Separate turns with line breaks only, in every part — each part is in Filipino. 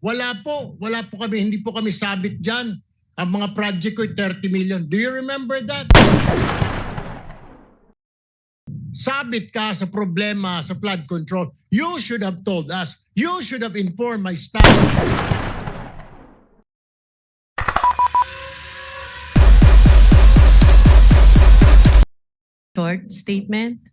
Wala po. Wala po kami. Hindi po kami sabit dyan. Ang mga project ko, 30 million. Do you remember that? Sabit ka sa problema sa flood control. You should have told us. You should have informed my staff.
short statement.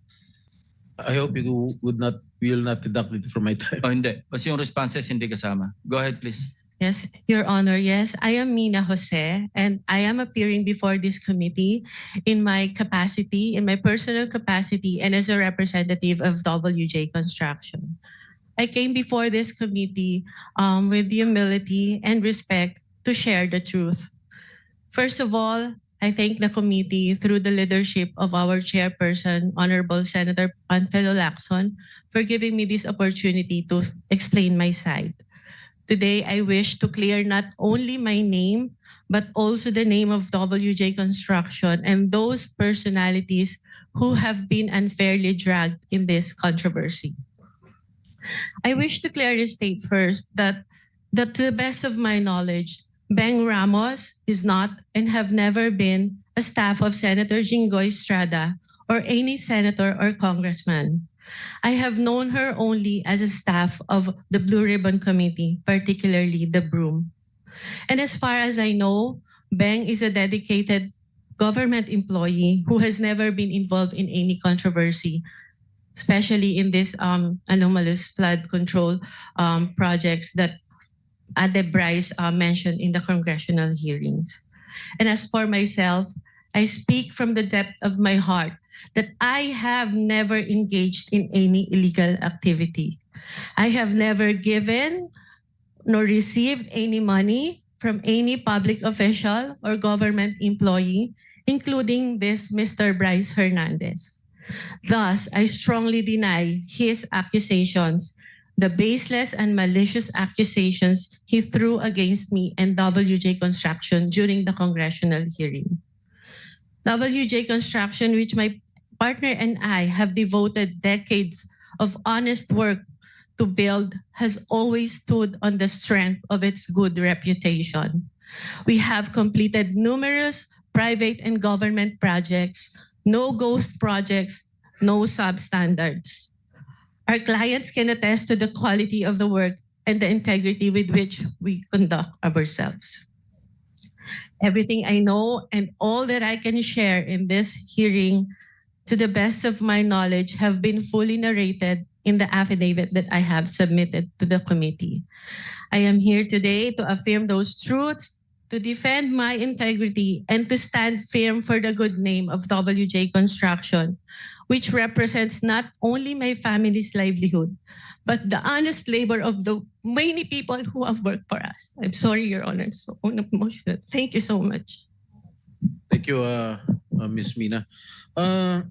I hope you would not, will not deduct it from my time.
Oh, hindi. Kasi yung responses hindi kasama. Go ahead, please.
Yes, Your Honor. Yes, I am Mina Jose and I am appearing before this committee in my capacity, in my personal capacity and as a representative of WJ Construction. I came before this committee um, with humility and respect to share the truth. First of all, I thank the committee through the leadership of our chairperson, Honorable Senator Panfilo Lacson, for giving me this opportunity to explain my side. Today, I wish to clear not only my name, but also the name of WJ Construction and those personalities who have been unfairly dragged in this controversy. I wish to clearly state first that, that to the best of my knowledge, Beng Ramos is not and have never been a staff of Senator Jinggoy Estrada or any senator or congressman. I have known her only as a staff of the Blue Ribbon Committee, particularly the Broom. And as far as I know, Beng is a dedicated government employee who has never been involved in any controversy, especially in this um, anomalous flood control um, projects that Ade Bryce uh, mentioned in the congressional hearings. And as for myself, I speak from the depth of my heart that I have never engaged in any illegal activity. I have never given nor received any money from any public official or government employee, including this Mr. Bryce Hernandez. Thus, I strongly deny his accusations, the baseless and malicious accusations he threw against me and WJ Construction during the congressional hearing. WJ Construction, which my partner and I have devoted decades of honest work to build, has always stood on the strength of its good reputation. We have completed numerous private and government projects, no ghost projects, no substandards. Our clients can attest to the quality of the work and the integrity with which we conduct ourselves. Everything I know and all that I can share in this hearing, to the best of my knowledge, have been fully narrated in the affidavit that I have submitted to the committee. I am here today to affirm those truths, to defend my integrity, and to stand firm for the good name of WJ Construction, which represents not only my family's livelihood, but the honest labor of the many people who have worked for us. I'm sorry, Your Honor. So emotional. Thank you so much.
Thank you, uh, uh, Ms. Mina. Uh,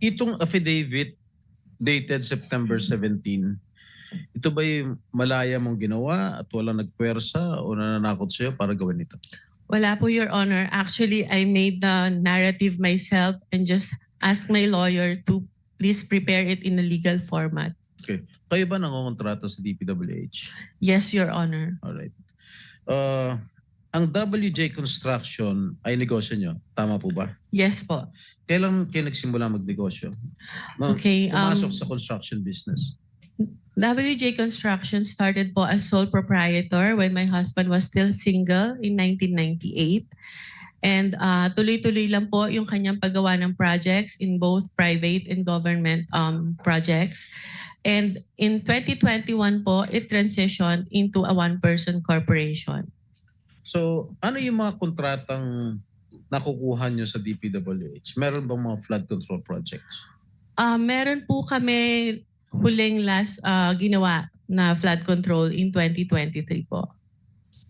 itong affidavit dated September 17, ito ba yung malaya mong ginawa at walang nagpwersa o nananakot sa'yo para gawin ito?
Wala po, Your Honor. Actually, I made the narrative myself and just asked my lawyer to please prepare it in a legal format.
Kayo ba nangongontrata sa DPWH?
Yes, Your Honor.
Alright. Uh, ang WJ Construction ay negosyo nyo. Tama po ba?
Yes po.
Kailan kayo nagsimula magnegosyo? Ma-
Okay. Um,
Pumasok sa construction business.
WJ Construction started po as sole proprietor when my husband was still single in 1998. And uh, tuloy-tuloy lang po yung kanyang paggawa ng projects in both private and government um, projects. And in 2021 po, it transitioned into a one-person corporation.
So, ano yung mga kontratang nakukuha nyo sa DPWH? Meron bang mga flood control projects?
Uh, meron po kami huling last uh, ginawa na flood control in 2023 po.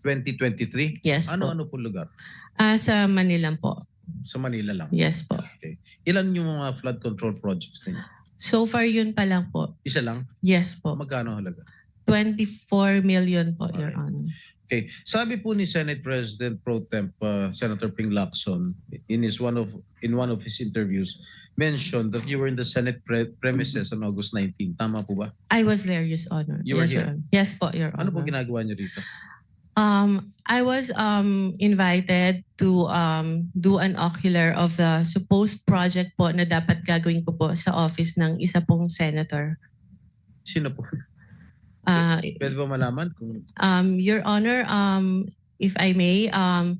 2023?
Yes po.
Ano-ano po lugar?
Ah, sa Manila po.
Sa Manila lang.
Yes po.
Ilan yung mga flood control projects ninyo?
So far yun pa lang po.
Isa lang?
Yes po.
Magkano halaga?
24 million po, Your Honor.
Okay. Sabi po ni Senate President Pro Temp uh, Senator Ping Lacson in his one of in one of his interviews mentioned that you were in the Senate pre- premises on August 19. Tama po ba?
I was there, Your Honor.
You were
yes, Your
here?
Honor. Yes po, Your
Ano po
Honor.
ginagawa niyo rito?
Um, I was um invited to um do an ocular of the supposed project po na dapat gagawin ko po sa office ng isa pong senator.
Sino po?
Uh,
Pwede ba malaman kung
um, Your Honor, um, if I may, um,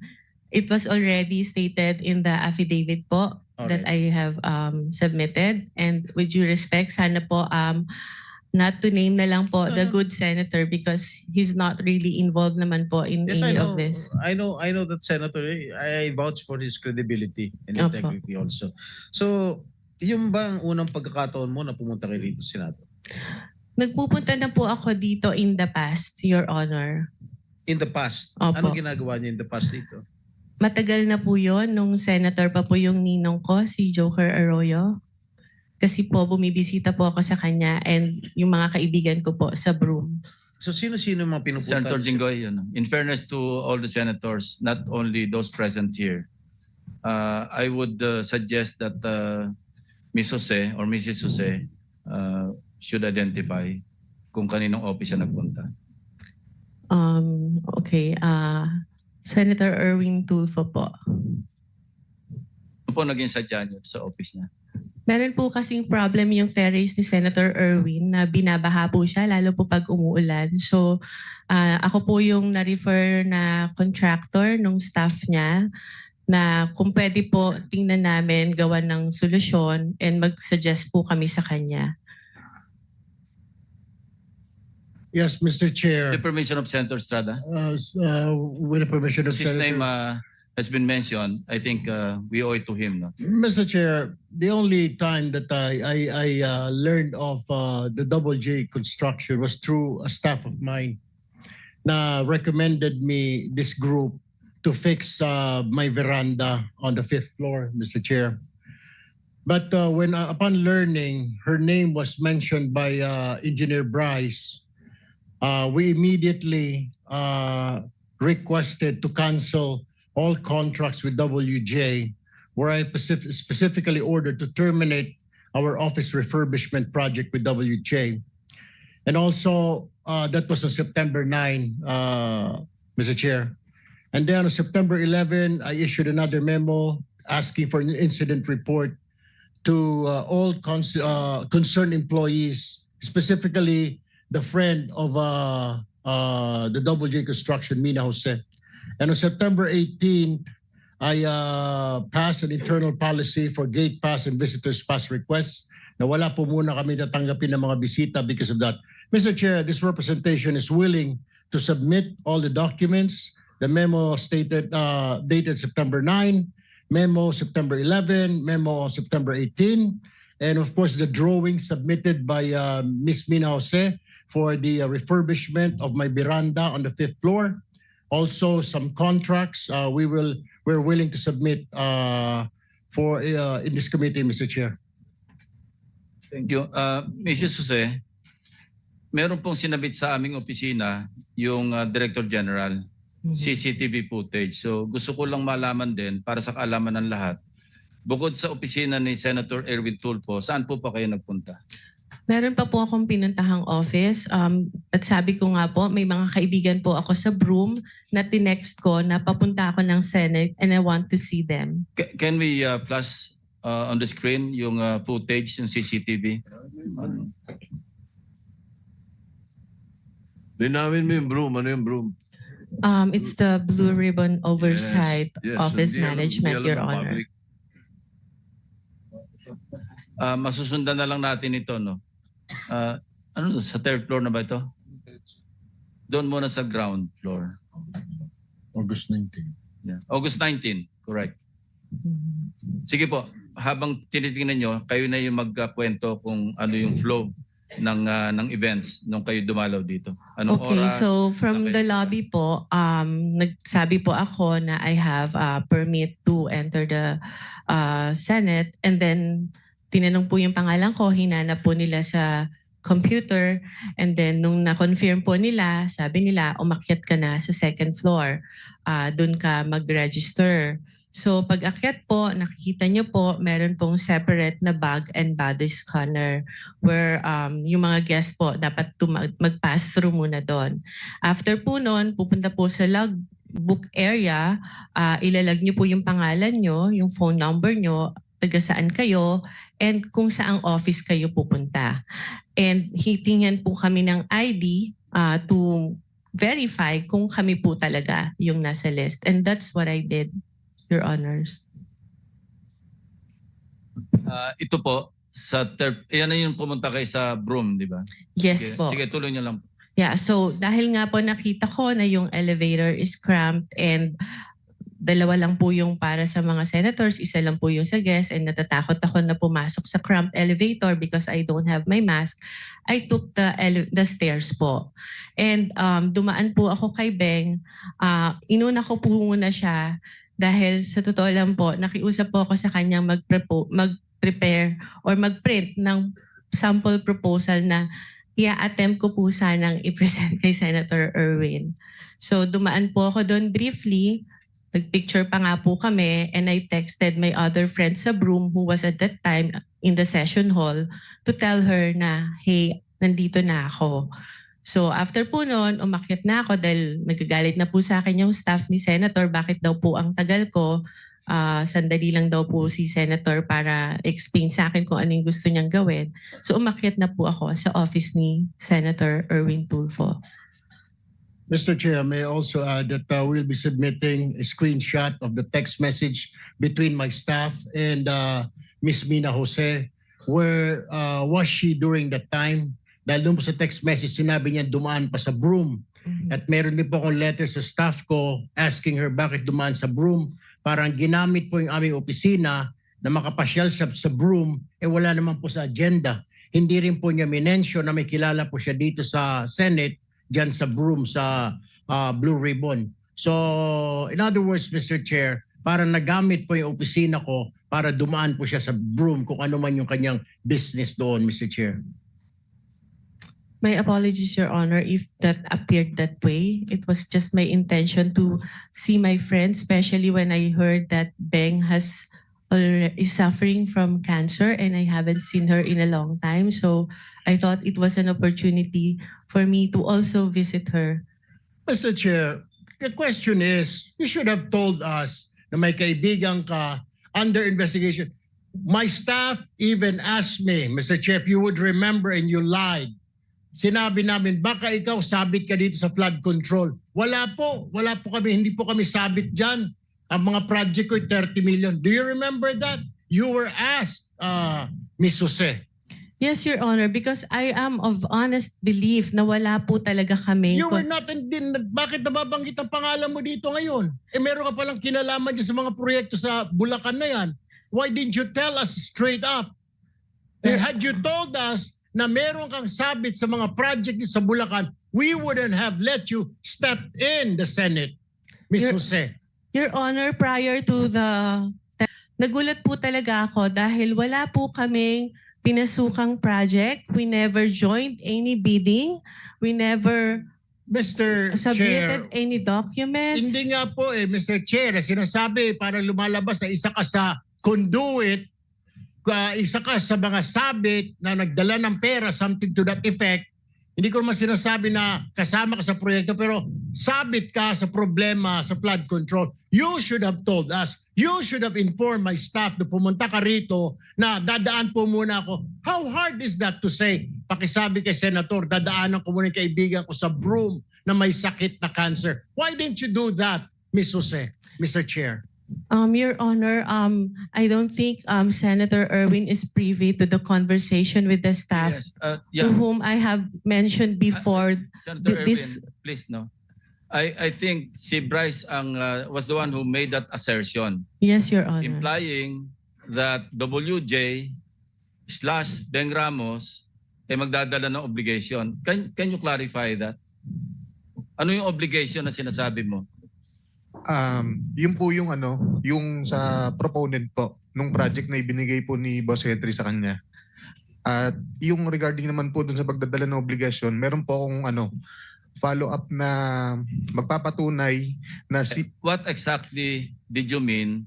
it was already stated in the affidavit po that I have um, submitted. And with due respect, sana po um, not to name na lang po
No,
the
no.
good senator because he's not really involved naman po in
Yes, I
any
know.
of this.
I know I know that Senator eh, I vouch for his credibility and
Opo.
integrity also. So, yung ba ang unang pagkakataon mo na pumunta kay rito sa Senado?
Nagpupunta na po ako dito in the past, Your Honor.
In the past,
Opo.
ano ginagawa niyo in the past dito?
Matagal na po yon nung senator pa po yung ninong ko, si Joker Arroyo. Kasi po bumibisita po ako sa kanya and yung mga kaibigan ko po sa Broome.
So sino-sino yung mga pinupunta?
Senator? Jinggoy, you know, in fairness to all the senators, not only those present here, uh, I would uh, suggest that uh, Ms. Jose or Mrs. Jose uh, should identify kung kaninong office siya nagpunta.
Um, okay, uh, Senator Erwin Tulfo po.
Ano po naging sadya niyo sa office niya?
Meron po kasing problem yung terrace ni Senator Erwin na binabaha po siya lalo po pag umuulan. So ah, ako po yung na-refer na contractor nung staff niya na kung pwede po tingnan namin gawa ng solusyon and mag-suggest po kami sa kanya.
Yes, Mr. Chair.
The permission of Senator Estrada?
Uh, s- uh, with the permission of
His
Senator.
name uh, has been mentioned. I think uh, we owe it to him. No?
Mr. Chair, the only time that I I, I uh, learned of uh, the Double J construction was through a staff of mine na recommended me this group to fix uh, my veranda on the fifth floor, Mr. Chair. But uh, when uh, upon learning her name was mentioned by uh, Engineer Bryce, uh, we immediately uh, requested to cancel all contracts with WJ where I specif- specifically ordered to terminate our office refurbishment project with WJ. And also, uh, that was on September 9, uh, Mr. Chair. And then on September 11, I issued another memo asking for an incident report to uh, all cons- uh, concerned employees, specifically the friend of uh, uh, the WJ Construction, Mina Jose. And on September 18, I uh, passed an internal policy for gate pass and visitors pass requests na wala po muna kami natanggapin ng mga bisita because of that. Mr. Chair, this representation is willing to submit all the documents. The memo stated uh, dated September 9, memo September 11, memo September 18, and of course the drawing submitted by uh, Ms. Mina Jose for the uh, refurbishment of my veranda on the fifth floor. Also, some contracts uh, we will we're willing to submit uh, for uh, in this committee, Mr. Chair.
Thank you. Uh, Mrs. Jose, meron pong sinabit sa aming opisina yung uh, Director General,
Mhm.
CCTV footage. So gusto ko lang malaman din para sa kaalaman ng lahat. Bukod sa opisina ni Senator Erwin Tulfo, saan po pa kayo nagpunta?
Meron pa po akong pinuntahang office um, at sabi ko nga po, may mga kaibigan po ako sa Broome na tinext ko na papunta ako ng Senate and I want to see them.
Ca- Can we uh, flash uh, on the screen yung uh, footage, yung CCTV?
Linawin mo yung broom. Ano yung broom?
Um, it's the Blue Ribbon Oversight
Yes, yes.
Office
Hindi alam-
Management,
hindi alam
Your
ng
Honor.
public.
Uh, masusundan na lang natin ito, no? Uh, ano to? Sa third floor na ba ito? Doon muna sa ground floor.
August 19.
Yeah. August 19, correct. Sige po, habang tinitingnan nyo, kayo na yung magkakwento kung ano yung flow ng ah, ng events nung kayo dumalaw dito. Anong
Okay,
oras?
so from
Okay.
the lobby po, um, nagsabi po ako na I have a permit to enter the uh, Senate and then tinanong po yung pangalan ko, hinanap po nila sa computer. And then nung na-confirm po nila, sabi nila, umakyat ka na sa second floor. Ah, Doon ka mag-register. So pag akyat po, nakikita nyo po, meron pong separate na bag and body scanner where um, yung mga guest po dapat mag-pass through muna doon. After po noon, pupunta po sa logbook area, ah, ilalag nyo po yung pangalan nyo, yung phone number nyo, taga saan kayo, and kung saang office kayo pupunta. And hitingnan po kami ng ID ah, to verify kung kami po talaga yung nasa list. And that's what I did, Your Honors.
Ah, ito po, sa third, yan na yung pumunta kayo sa Broom, di ba?
Yes
Sige,
po.
sige, tuloy nyo lang.
Yeah, so dahil nga po nakita ko na yung elevator is cramped and dalawa lang po yung para sa mga senators, isa lang po yung sa guests and natatakot ako na pumasok sa cramped elevator because I don't have my mask. I took the the stairs po. And um, dumaan po ako kay Beng. Ah, inuna ko po muna siya dahil sa totoo lang po, nakiusap po ako sa magprepo- mag-prepare or mag-print ng sample proposal na i-attempt ko po sanang i-present kay Senator Erwin. So dumaan po ako doon briefly, nagpicture pa nga po kami and I texted my other friend sa Broom who was at that time in the session hall to tell her na, hey, nandito na ako. So after po noon, umakyat na ako dahil nagagalit na po sa akin yung staff ni Senator, bakit daw po ang tagal ko. Ah, sandali lang daw po si Senator para explain sa akin kung ano yung gusto niyang gawin. So umakyat na po ako sa office ni Senator Erwin Tulfo.
Mr. Chair, may I also add that uh, we'll be submitting a screenshot of the text message between my staff and uh, Miss Mina Jose. Where uh, was she during that time? Dahil doon po sa text message, sinabi niya dumaan pa sa broom. At meron din po akong letter sa staff ko asking her bakit dumaan sa broom. Parang ginamit po yung aming opisina na makapasyal siya sa broom, eh wala naman po sa agenda. Hindi rin po niya minensyon na may kilala po siya dito sa Senate dyan sa broom sa ah, Blue Ribbon. So, in other words, Mr. Chair, para nagamit po yung opisina ko para dumaan po siya sa broom kung ano man yung kanyang business doon, Mr. Chair.
My apologies, Your Honor, if that appeared that way. It was just my intention to see my friend, especially when I heard that Beng has is suffering from cancer and I haven't seen her in a long time. So I thought it was an opportunity for me to also visit her.
Mr. Chair, the question is, you should have told us na may kaibigan ka under investigation. My staff even asked me, Mr. Chair, if you would remember and you lied. Sinabi namin, baka ikaw sabit ka dito sa flood control. Wala po, wala po kami, hindi po kami sabit dyan. Ang mga project ko, 30 million. Do you remember that? You were asked, uh, Miss Jose.
Yes, Your Honor, because I am of honest belief na wala po talaga kami.
You were not, in, din, bakit nababanggit ang pangalan mo dito ngayon? Eh meron ka palang kinalaman dyan sa mga proyekto sa Bulacan na yan. Why didn't you tell us straight up? Eh, had you told us na meron kang sabit sa mga project sa Bulacan, we wouldn't have let you step in the Senate, Miss
Your-
Jose.
Your Honor, prior to the... Nagulat po talaga ako dahil wala po kaming pinasukang project. We never joined any bidding. We never
Mr. Chair,
submitted any documents.
Hindi nga po eh, Mr. Chair, eh, sinasabi parang lumalabas na isa ka sa conduit, isa ka sa mga sabit na nagdala ng pera, something to that effect. Hindi ko naman sinasabi na kasama ka sa proyekto pero sabit ka sa problema sa flood control. You should have told us. You should have informed my staff na pumunta ka rito na dadaan po muna ako. How hard is that to say? Pakisabi kay Senator, dadaanan ko muna yung kaibigan ko sa broom na may sakit na cancer. Why didn't you do that, Miss Jose, Mr. Chair?
Um, Your Honor, um, I don't think um, Senator Irwin is privy to the conversation with the staff
Yes, uh,
to
yeah.
whom I have mentioned before.
Senator
this-
Erwin, please no. I I think si Bryce ang uh, was the one who made that assertion
Yes, Your Honor.
implying that WJ slash Beng Ramos ay magdadala ng obligation. Can can you clarify that? Ano yung obligation na sinasabi mo?
Um, yun po yung ano, yung sa proponent po nung project na ibinigay po ni Boss Henry sa kanya. At yung regarding naman po dun sa pagdadala ng obligasyon, meron po akong ano, follow-up na magpapatunay na si
What exactly did you mean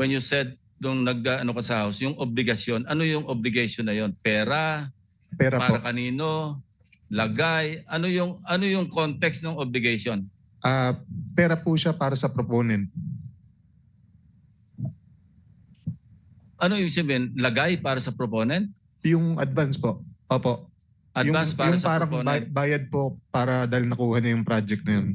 when you said nung nag ano ka sa house, yung obligasyon, ano yung obligation na yon? Pera,
pera po.
para kanino, lagay, ano yung ano yung context ng obligation?
Ah, pera po siya para sa proponent.
Ano yung sabihin? Lagay para sa proponent?
Yung advance po. Opo.
Advance
yung,
para
yung
sa
parang
proponent?
bay- bayad po para dahil nakuha niya yung project na yun.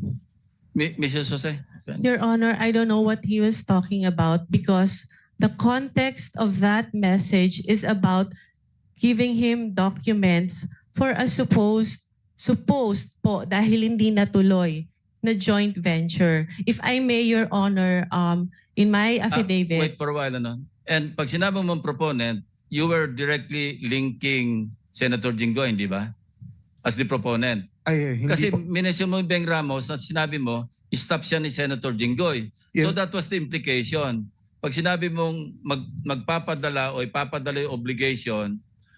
Mi- Mrs. Jose?
Your Honor, I don't know what he was talking about because the context of that message is about giving him documents for a supposed supposed po dahil hindi natuloy na joint venture. If I may, Your Honor, um, in my
Ah,
affidavit,
Wait for a while, ano? And pag sinabi mong proponent, you were directly linking Senator Jinggoy, hindi ba? As the proponent.
Ay, hindi
Kasi
po.
minention mo yung Beng Ramos na sinabi mo, stop siya ni Senator Jinggoy. So
Yes.
that was the implication. Pag sinabi mong mag, magpapadala o ipapadala yung obligation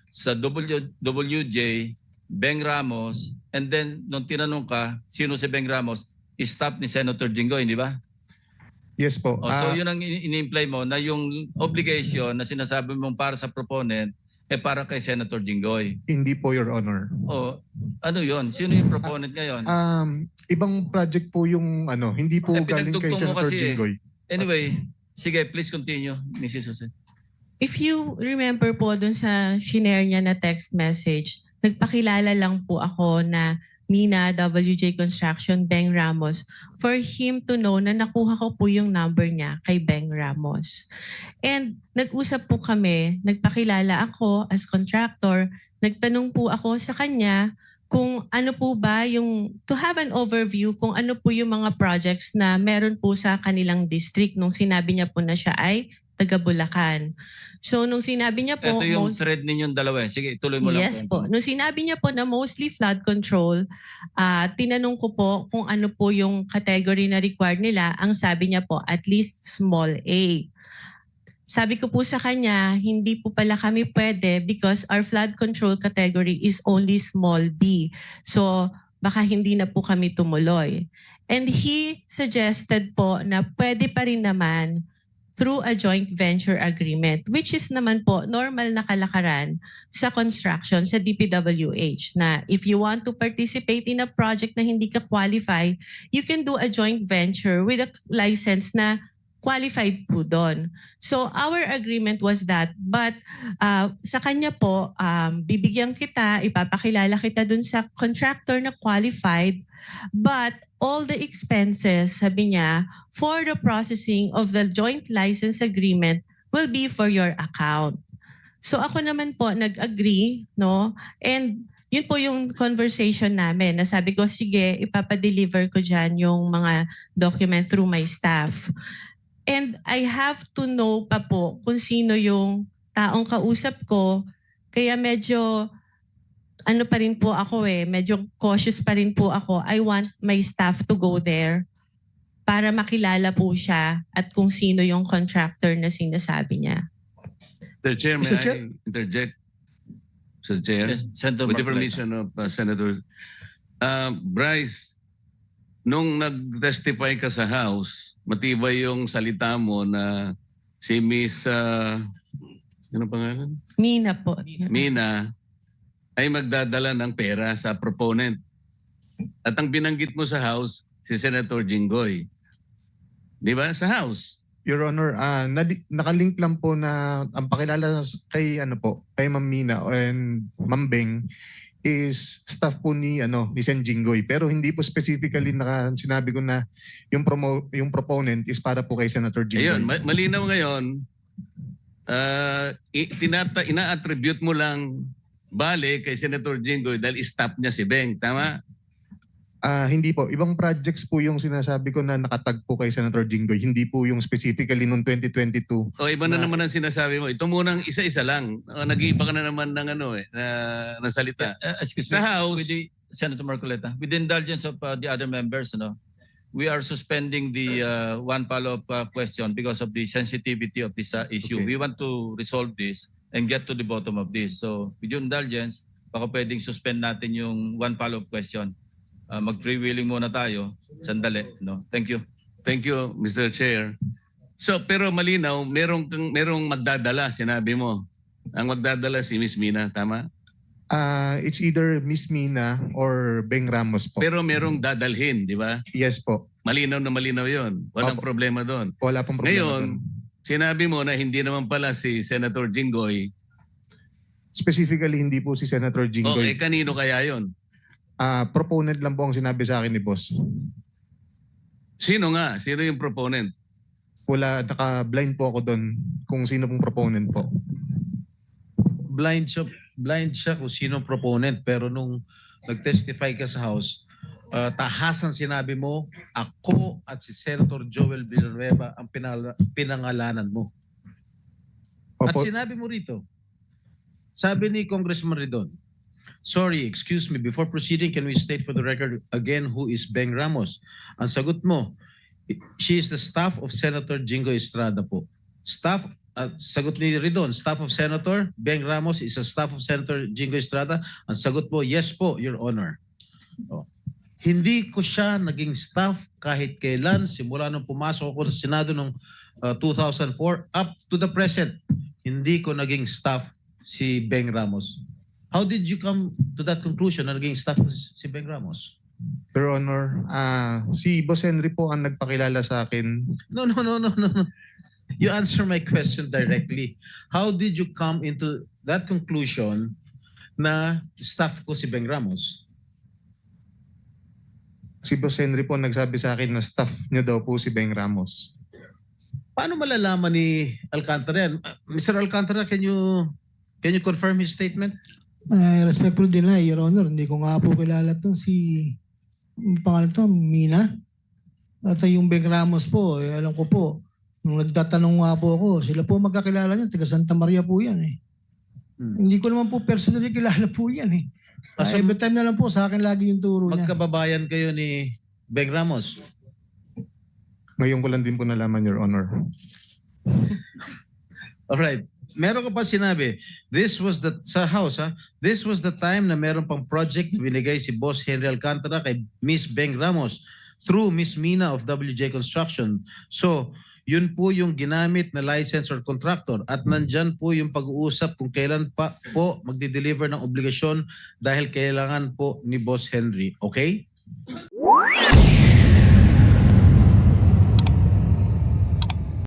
sa w, WJ, Beng Ramos, and then nung tinanong ka, sino si Beng Ramos, stop ni Senator Jinggoy, di ba?
Yes po.
Oh, so
Ah,
yun ang ini- ini-imply mo na yung obligation na sinasabi mong para sa proponent eh para kay Senator Jinggoy.
hindi po, Your Honor.
O ano yun? Sino yung proponent ngayon?
Um, ibang project po yung ano, hindi po
Eh,
galing kay
mo
Senator
kasi eh.
Jinggoy.
Anyway, sige, please continue, Mrs. Jose.
if you remember po dun sa shinare niya na text message, nagpakilala lang po ako na Mina WJ Construction Beng Ramos for him to know na nakuha ko po yung number niya kay Beng Ramos. And nag-usap po kami, nagpakilala ako as contractor, nagtanong po ako sa kanya kung ano po ba yung, to have an overview kung ano po yung mga projects na meron po sa kanilang district nung sinabi niya po na siya ay taga Bulacan. So nung sinabi niya po,
Ito yung
most-
thread ninyong dalawa. eh. Sige, tuloy mo lang.
Yes po. Nung sinabi niya po na mostly flood control, ah tinanong ko po kung ano po yung category na required nila. Ang sabi niya po, at least small A. Sabi ko po sa kanya, hindi po pala kami pwede because our flood control category is only small B. So baka hindi na po kami tumuloy. And he suggested po na pwede pa rin naman through a joint venture agreement, which is naman po normal na kalakaran sa construction sa DPWH na if you want to participate in a project na hindi ka qualify, you can do a joint venture with a license na qualified po doon. So our agreement was that but uh, sa kanya po um, bibigyan kita, ipapakilala kita dun sa contractor na qualified but all the expenses, sabi niya, for the processing of the joint license agreement will be for your account. So ako naman po nag-agree, no? And yun po yung conversation namin. Nasabi ko, sige, ipapadeliver ko dyan yung mga document through my staff. And I have to know pa po kung sino yung taong kausap ko. Kaya medyo ano pa rin po ako eh, medyo cautious pa rin po ako. I want my staff to go there para makilala po siya at kung sino yung contractor na sinasabi niya.
Mr. Chair, may
Mr. Chair?
I interject? Mr. Chair,
Yes, Senator
with the
Marcoleta.
permission of uh, Senator. Uh, Bryce, nung nag-testify ka sa House, matibay yung salita mo na si Miss, uh, ano pangalan?
Mina po.
Mina, ay magdadala ng pera sa proponent. At ang binanggit mo sa House, si Senator Jinggoy. Di ba? Sa House.
Your Honor, ah nadi- nakalink lang po na ang pakilala kay ano po, kay Ma'am Mina and Ma'am Beng is staff po ni ano ni Sen Jinggoy pero hindi po specifically naka sinabi ko na yung promo yung proponent is para po kay Senator Jinggoy.
Ayun, ma- malinaw ngayon, uh, tinata, ina-attribute mo lang bale kay Senator Jinggoy dahil stop niya si Beng. Tama?
Ah, hindi po. Ibang projects po yung sinasabi ko na nakatag po kay Senator Jinggoy. Hindi po yung specifically noong 2022.
O iba na
Na-
naman ang sinasabi mo. Ito munang isa-isa lang. Uh, nag-iiba ka na naman ng ano eh, na, ng salita.
Uh, excuse
Sa
me,
House,
with the, Senator Marcoleta, with the indulgence of uh, the other members, ano, we are suspending the uh, one follow-up uh, question because of the sensitivity of this uh, issue.
Okay.
We want to resolve this and get to the bottom of this. So with your indulgence, baka pwedeng suspend natin yung one follow-up question. Uh, mag-freewheeling muna tayo. Sandali. No? Thank you.
Thank you, Mr. Chair. So, pero malinaw, merong, merong magdadala, sinabi mo. Ang magdadala si Miss Mina, tama?
Ah, it's either Miss Mina or Beng Ramos po.
Pero merong dadalhin, di ba?
yes po.
Malinaw na malinaw yon. Walang
Opo.
problema doon.
Wala pong problema.
Ngayon,
dun.
sinabi mo na hindi naman pala si Senator Jinggoy.
specifically hindi po si Senator
Okay,
Jinggoy.
kanino kaya yon?
Ah, proponent lang po ang sinabi sa akin ni boss.
Sino nga? Sino yung proponent?
Wala, naka-blind po ako doon kung sino pong proponent po.
Blind siya, blind siya kung sino ang proponent pero nung nag-testify ka sa House, uh, tahasan sinabi mo, ako at si Senator Joel Villanueva ang pinala- pinangalanan mo. At
Opo,
sinabi mo rito, sabi ni Congressman Ridon, Sorry, excuse me, before proceeding, can we state for the record again who is Beng Ramos? Ang sagot mo, she is the staff of Senator Jingo Estrada po. Staff, at sagot ni Ridon, staff of Senator Beng Ramos is a staff of Senator Jingo Estrada. Ang sagot po, yes po, Your Honor. Oh. Hindi ko siya naging staff kahit kailan, simula nung pumasok ako sa Senado noong uh, 2004 up to the present. Hindi ko naging staff si Beng Ramos. How did you come to that conclusion na naging staff ko si si Beng Ramos?
Your Honor, ah, si Boss Henry po ang nagpakilala sa akin.
No, no, no, no, no. no. You answer my question directly. How did you come into that conclusion na staff ko si Beng Ramos?
Si Boss Henry po nagsabi sa akin na staff niya daw po si Beng Ramos.
Paano malalaman ni Alcantara yan? Uh, Mr. Alcantara, can you can you confirm his statement?
Uh, respectful din na, Your Honor. Hindi ko nga po kilala to si yung pangalan to, Mina. At yung Beng Ramos po, eh, alam ko po, nung nagtatanong nga po ako, sila po magkakilala niya, taga Santa Maria po yan eh.
Hmm.
Hindi ko naman po personally kilala po yan eh. Uh,
so
every time na lang po, sa akin lagi yung turo niya.
Magkababayan kayo ni Beng Ramos.
Ngayon ko lang din po nalaman, Your Honor.
All right. Meron ka pa sinabi, this was the, sa house ha, this was the time na meron pang project na binigay si Boss Henry Alcantara kay Miss Beng Ramos through Miss Mina of WJ Construction. So, yun po yung ginamit na license or contractor at nandyan po yung pag-uusap kung kailan pa po magdi-deliver ng obligasyon dahil kailangan po ni Boss Henry. Okay?